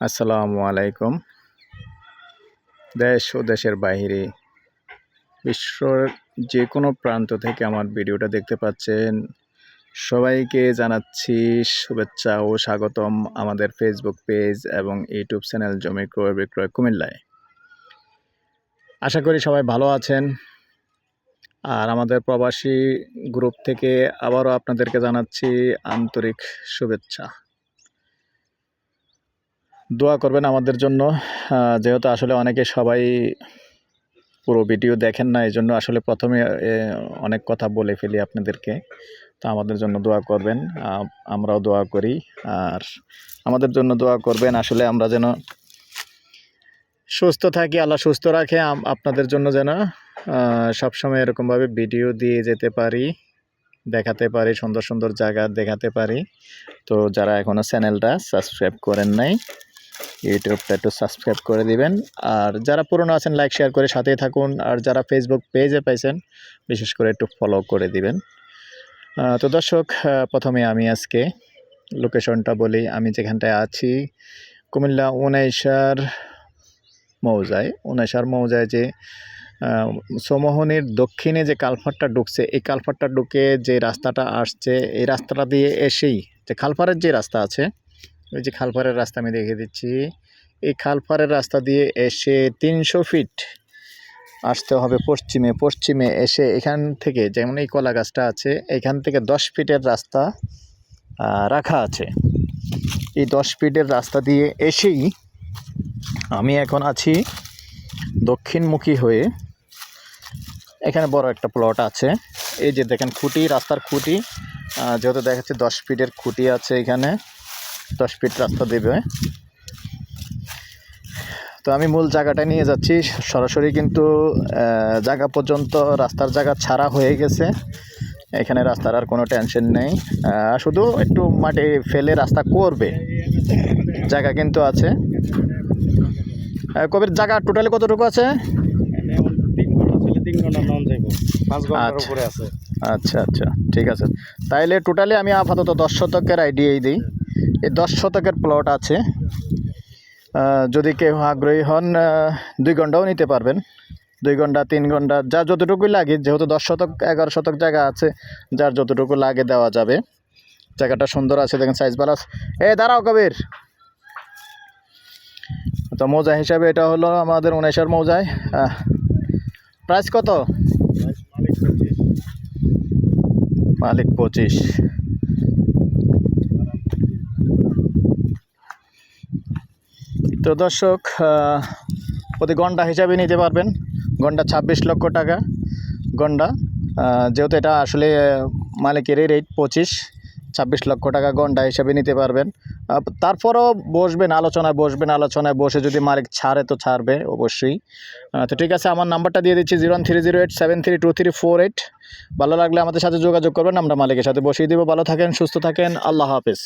আসসালামু আলাইকুম। দেশ ও দেশের বাইরে, বিশ্বর যে কোনো প্রান্ত থেকে আমার ভিডিওটা দেখতে পাচ্ছেন, সবাইকে জানাচ্ছি শুভেচ্ছা ও স্বাগতম আমাদের ফেসবুক পেজ এবং ইউটিউব চ্যানেল জমি ক্রয় বিক্রয় কুমিল্লায়। আশা করি সবাই ভালো আছেন। আর আমাদের প্রবাসী গ্রুপ থেকে আবারও আপনাদেরকে জানাচ্ছি আন্তরিক শুভেচ্ছা। দোয়া করবেন আমাদের জন্য। যেহেতু আসলে অনেকে সবাই পুরো ভিডিও দেখেন না এই জন্য আসলে প্রথমে অনেক কথা বলে ফেলি আপনাদেরকে। তো আমাদের জন্য দোয়া করবেন আমরাও দোয়া করি। আর আমাদের জন্য দোয়া করবেন, আসলে আমরা যেন সুস্থ থাকি, আল্লাহ সুস্থ রাখে আপনাদের জন্য যেন সবসময় এরকমভাবে ভিডিও দিয়ে যেতে পারি, দেখাতে পারি, সুন্দর সুন্দর জায়গা দেখাতে পারি। তো যারা এখনও চ্যানেলটা সাবস্ক্রাইব করেন নাই ইউটিউবটা একটু সাবস্ক্রাইব করে দিবেন। আর যারা পুরনো আছেন লাইক শেয়ার করে সাথেই থাকুন। আর যারা ফেসবুক পেজে পাইছেন, বিশেষ করে একটু ফলো করে দিবেন। তো দর্শক প্রথমে আমি আজকে লোকেশনটা বলি। আমি যেখানটায় আছি, কুমিল্লা উনাইশার মৌজায়। উনাইশার মৌজায় যে সমোহনীর দক্ষিণে যে কালভারটা ঢুকছে, এই কালভারটা ঢুকে যে রাস্তাটা আসছে, এই রাস্তাটা দিয়ে এসেই, যে খালপাড়ের যে রাস্তা আছে ওই যে খালপাড়ের রাস্তা আমি দেখে দিচ্ছি। এই খালপাড়ের রাস্তা দিয়ে এসে তিনশো ফিট আসতে হবে পশ্চিমে। পশ্চিমে এসে এখান থেকে যেমন এই কলা গাছটা আছে, এখান থেকে দশ ফিটের রাস্তা রাখা আছে। এই দশ ফিটের রাস্তা দিয়ে এসেই আমি এখন আছি দক্ষিণমুখী হয়ে। এখানে বড় একটা প্লট আছে। এই যে দেখেন খুঁটি, রাস্তার খুঁটি। যেহেতু দেখাচ্ছে দশ ফিটের খুঁটি আছে এখানে। দশ ফিট রাস্তা দেবে। তো আমি মূল জায়গাটা নিয়ে যাচ্ছি। সরাসরি কিন্তু জায়গা পর্যন্ত রাস্তার জায়গা ছাড়া হয়ে গেছে। এখানে রাস্তার আর কোনো টেনশন নেই। শুধু একটু মাটি ফেলে রাস্তা করবে। জায়গা কিন্তু আছে। কবির জায়গা টোটালি কতটুকু আছে? তিন ঘণ্টা তিন ঘণ্টা নন যাইব পাঁচ আচ্ছা। উপরে আছে। আচ্ছা আচ্ছা। ঠিক আছে। তাইলে টোটালি আমি আপাতত দশ শতকের আইডিয়াই দিই। এই দশ শতকের প্লট আছে। যদি কেউ আগ্রহী হন দুই ঘন্টাও নিতে পারবেন। দুই ঘণ্টা তিন ঘণ্টা যা যতটুকু লাগে যেহেতু দশ শতক এগারো শতক জায়গা আছে যার যতটুকু লাগে দেওয়া যাবে। জায়গাটা সুন্দর আছে দেখেন সাইজ ভালো আছে। এ দাঁড়াও কবির। তো মৌজা হিসাবে এটা হলো আমাদের উনিশের মৌজায় প্রাইস কত? মালিক পঁচিশ মালিক পঁচিশ তো দর্শক প্রতি ঘণ্টা হিসাবে নিতে পারবেন। ঘণ্টা ছাব্বিশ লক্ষ টাকা গন্ডা। যেহেতু এটা আসলে মালিকেরই রেট পঁচিশ, ছাব্বিশ লক্ষ টাকা গন্ডা হিসাবে নিতে পারবেন। তারপরও বসবেন, আলোচনায় বসবেন, আলোচনায় বসে যদি মালিক ছাড়ে তো ছাড়বে অবশ্যই। তো ঠিক আছে, আমার নাম্বারটা দিয়ে দিচ্ছি zero three zero eight seven three two three four eight. ভালো লাগলে আমাদের সাথে যোগাযোগ করবেন, আমরা মালিকের সাথে বসিয়ে দেবো। ভালো থাকেন, সুস্থ থাকেন, আল্লাহ হাফেজ।